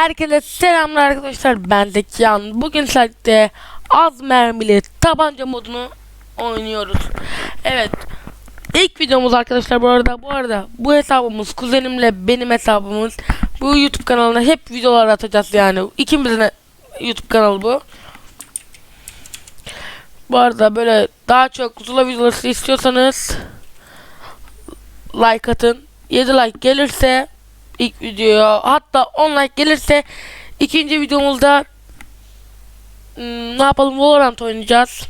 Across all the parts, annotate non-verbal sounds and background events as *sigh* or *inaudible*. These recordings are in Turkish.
Herkese selamlar arkadaşlar. Ben Zeki Yan. Bugün sizlerle az mermili tabanca modunu oynuyoruz. Evet. İlk videomuz arkadaşlar bu arada bu arada bu hesabımız kuzenimle benim hesabımız. Bu YouTube kanalına hep videolar atacağız yani. İkimizin YouTube kanalı bu. Bu arada böyle daha çok Zula videoları istiyorsanız like atın. 7 like gelirse ilk videoya hatta 10 like gelirse ikinci videomuzda hmm, ne yapalım Valorant oynayacağız.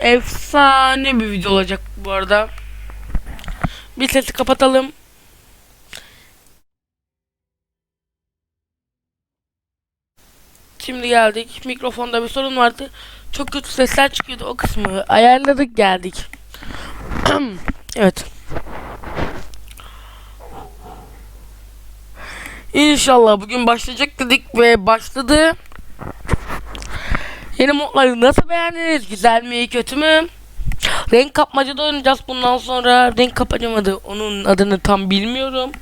Efsane bir video olacak bu arada. Bir sesi kapatalım. Şimdi geldik. Mikrofonda bir sorun vardı. Çok kötü sesler çıkıyordu o kısmı. Ayarladık geldik. *clears throat* evet. İnşallah bugün başlayacak dedik ve başladı. Yeni modları nasıl beğendiniz? Güzel mi, kötü mü? Renk kapmacada oynayacağız bundan sonra. Renk kapmaca onun adını tam bilmiyorum.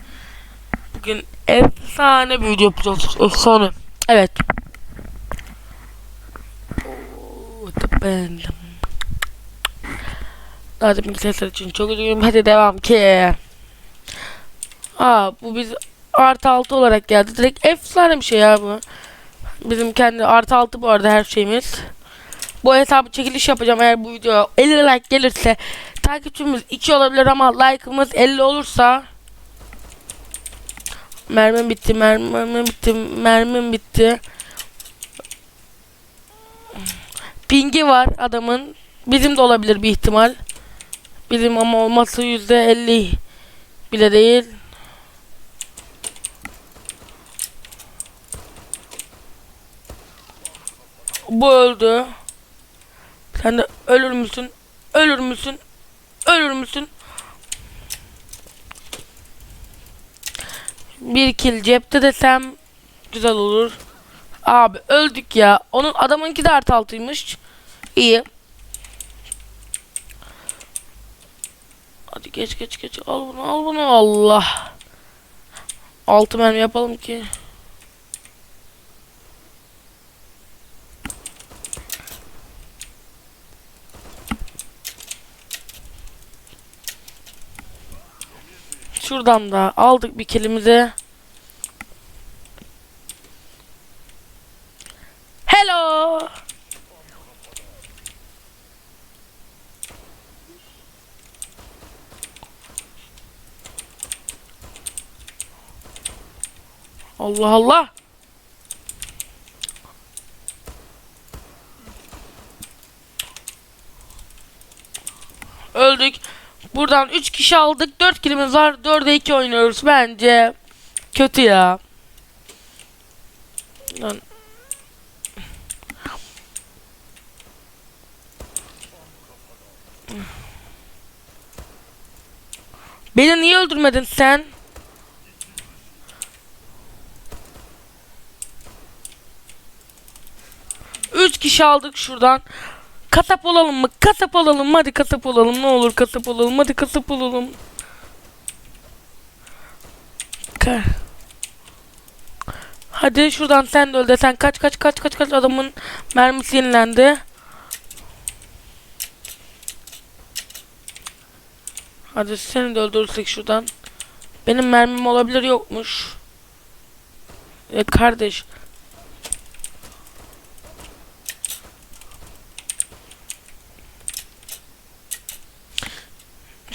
Bugün efsane bir video yapacağız. Efsane. Evet. Ben. Daha demin sesler için çok üzgünüm. Hadi devam ki. Aa bu biz artı 6 olarak geldi. Direkt efsane bir şey ya bu. Bizim kendi artı 6 bu arada her şeyimiz. Bu hesabı çekiliş yapacağım eğer bu videoya 50 like gelirse takipçimiz 2 olabilir ama like'ımız 50 olursa mermim bitti mermim bitti mermim bitti pingi var adamın bizim de olabilir bir ihtimal bizim ama olması yüzde 50 bile değil Bu öldü. Sen de ölür müsün? Ölür müsün? Ölür müsün? Bir kill cepte desem güzel olur. Abi öldük ya. Onun adamınki de artı altıymış. İyi. Hadi geç geç geç. Al bunu al bunu. Allah. Altı mermi yapalım ki. Şuradan da aldık bir kilimizi. Hello. Allah Allah. Öldük. Buradan 3 kişi aldık. 4 kilimiz var. 4'e 2 oynuyoruz. Bence kötü ya. Beni niye öldürmedin sen? Üç kişi aldık şuradan. Kasap olalım mı? Kasap olalım mı? Hadi kasap olalım. Ne olur kasap olalım. Hadi kasap olalım. Ka Hadi şuradan sen de öl de sen kaç kaç kaç kaç kaç adamın mermisi yenilendi. Hadi seni de öldürürsek şuradan. Benim mermim olabilir yokmuş. E kardeş.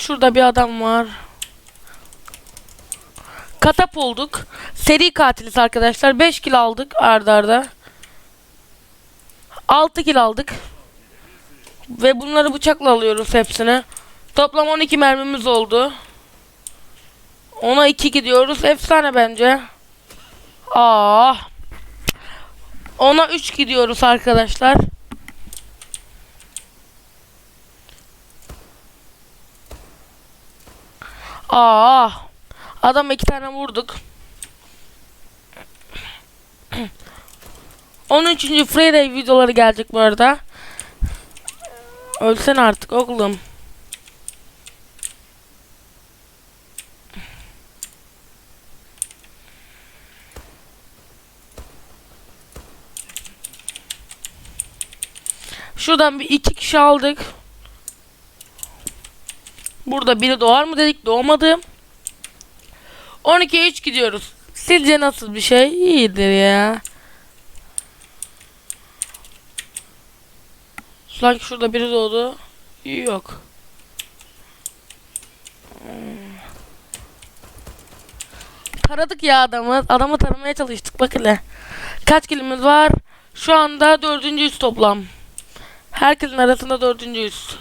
Şurada bir adam var. Katap olduk. Seri katiliz arkadaşlar. 5 kill aldık ardarda. Arda. 6 kill aldık. Ve bunları bıçakla alıyoruz hepsine. Toplam 12 mermimiz oldu. Ona 2 gidiyoruz. Efsane bence. Aa. Ona 3 gidiyoruz arkadaşlar. Ah. Aa. Adam iki tane vurduk. 13. Friday videoları gelecek bu arada. Ölsen artık oğlum. Şuradan bir iki kişi aldık. Burada biri doğar mı dedik doğmadı. 12'ye 3 gidiyoruz. Sizce nasıl bir şey? İyidir ya. Sanki şurada biri doğdu. Yok. Taradık ya adamı. Adamı taramaya çalıştık. Bak hele. Kaç kilimiz var? Şu anda dördüncüyüz toplam. Herkesin arasında dördüncüyüz.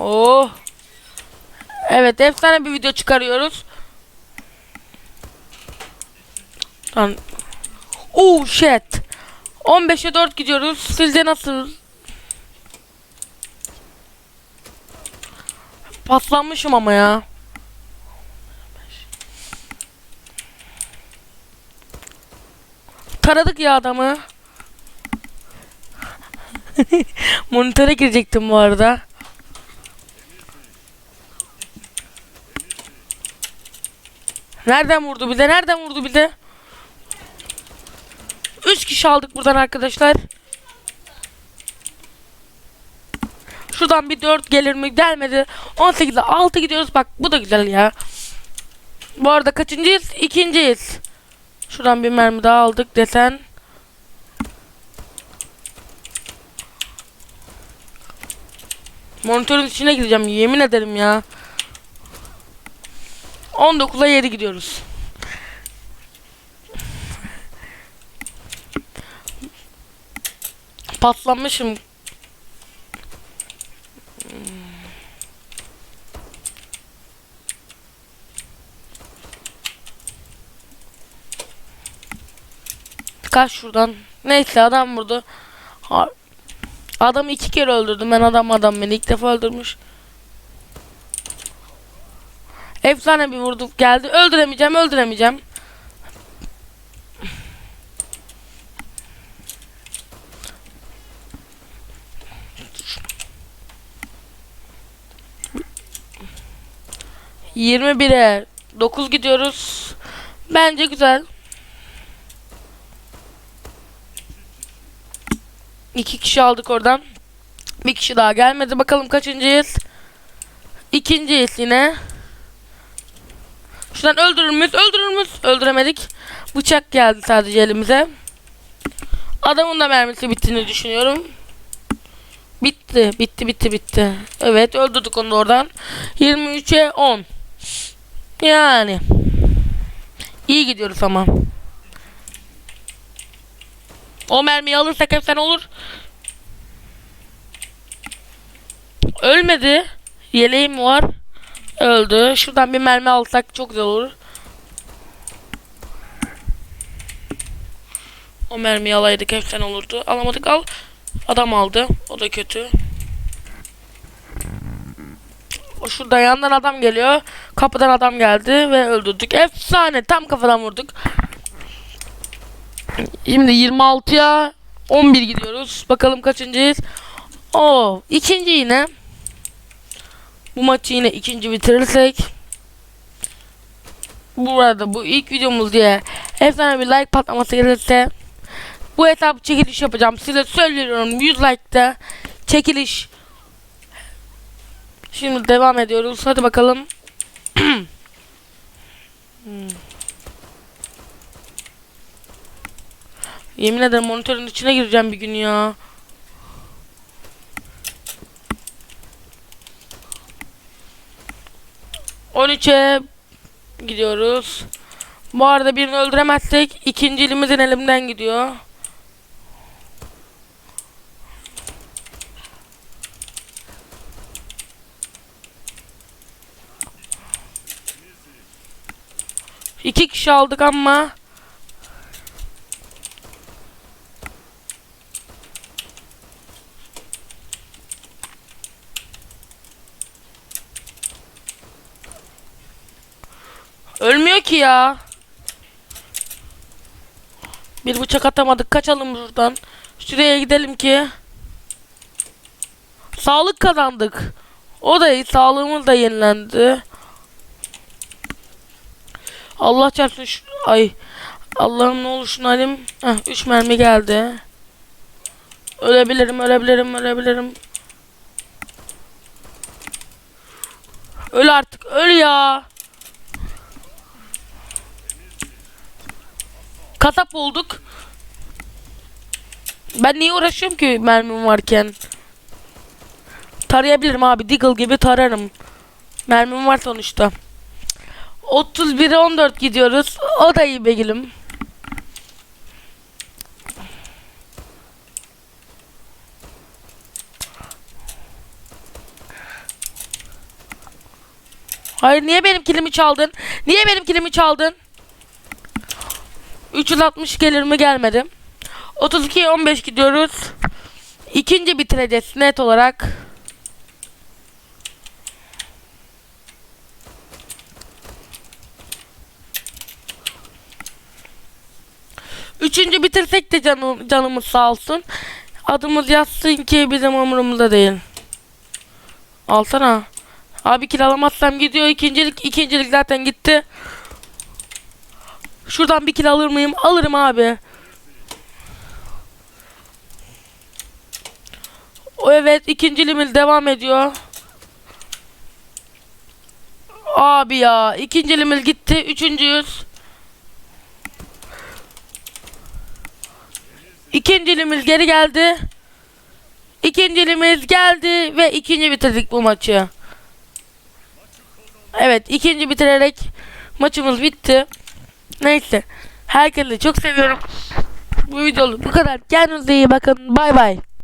Oh. Evet efsane bir video çıkarıyoruz. Lan. Oh shit. 15'e 4 gidiyoruz. Sizce nasıl? Paslanmışım ama ya. Taradık ya adamı. *laughs* Monitöre girecektim bu arada. Nereden vurdu bir de? Nereden vurdu bir de? 3 kişi aldık buradan arkadaşlar. Şuradan bir 4 gelir mi? Gelmedi. 18'e 6 gidiyoruz. Bak bu da güzel ya. Bu arada kaçıncıyız? İkinciyiz. Şuradan bir mermi daha aldık desen. Monitörün içine gireceğim yemin ederim ya. 19'a 7 gidiyoruz. Patlamışım. Kaç şuradan. Neyse adam. Ha- Adamı iki kere öldürdüm. Ben adam adam beni ilk defa öldürmüş. Efsane bir vurduk geldi. Öldüremeyeceğim, öldüremeyeceğim. Yirmi bire dokuz gidiyoruz. Bence güzel. İki kişi aldık oradan. Bir kişi daha gelmedi. Bakalım kaçıncıyız? İkinciyiz yine. Şuradan öldürür müyüz? Öldürür müyüz? Öldüremedik. Bıçak geldi sadece elimize. Adamın da mermisi bittiğini düşünüyorum. Bitti. Bitti bitti bitti. Evet öldürdük onu da oradan. 23'e 10. Yani. İyi gidiyoruz ama. O mermiyi alırsak efsane olur. Ölmedi. Yeleğim var. Öldü. Şuradan bir mermi alsak çok güzel olur. O mermiyi alaydık efsane olurdu. Alamadık al. Adam aldı. O da kötü. O şurada yandan adam geliyor. Kapıdan adam geldi ve öldürdük. Efsane. Tam kafadan vurduk. Şimdi 26'ya 11 gidiyoruz. Bakalım kaçıncıyız? Oo, ikinci yine. Bu maçı yine ikinci bitirirsek. Bu arada bu ilk videomuz diye efsane bir like patlaması gelirse bu hesap çekiliş yapacağım. Size söylüyorum 100 like'da çekiliş. Şimdi devam ediyoruz. Hadi bakalım. *clears throat* Hmm. Yemin ederim monitörün içine gireceğim bir gün ya. On üçe gidiyoruz. Bu arada birini öldüremezsek ikinci elimizin elimden gidiyor. İki kişi aldık ama Ölmüyor ki ya. Bir bıçak atamadık. Kaçalım buradan. Şuraya gidelim ki. Sağlık kazandık. O da iyi. Sağlığımız da yenilendi. Allah çarpsın şu... Ay. Allah'ım ne olur şunu alayım. Heh, 3 mermi geldi. Ölebilirim, ölebilirim, ölebilirim. Öl artık, öl ya. Kasap olduk. Ben niye uğraşıyorum ki mermim varken? Tarayabilirim abi. Deagle gibi tararım. Mermim var sonuçta. 31'e 14 gidiyoruz. O da iyi begilim. Hayır niye benim kilimi çaldın? Niye benim kilimi çaldın? 360 gelir mi gelmedi. 32'ye 15 gidiyoruz. İkinci bitireceğiz net olarak. Üçüncü bitirsek de canım, canımız sağ olsun. Adımız yazsın ki bizim umurumuzda değil. Alsana. Abi kiralamazsam gidiyor ikincilik. ikincilik zaten gitti. Şuradan bir kilo alır mıyım? Alırım abi. O evet ikinciliğimiz devam ediyor. Abi ya ikinciliğimiz gitti. Üçüncüyüz. İkinciliğimiz geri geldi. İkinciliğimiz geldi ve ikinci bitirdik bu maçı. Evet ikinci bitirerek maçımız bitti. Neyse. Herkese çok seviyorum. Bu videoluk bu kadar. Kendinize iyi bakın. Bay bay.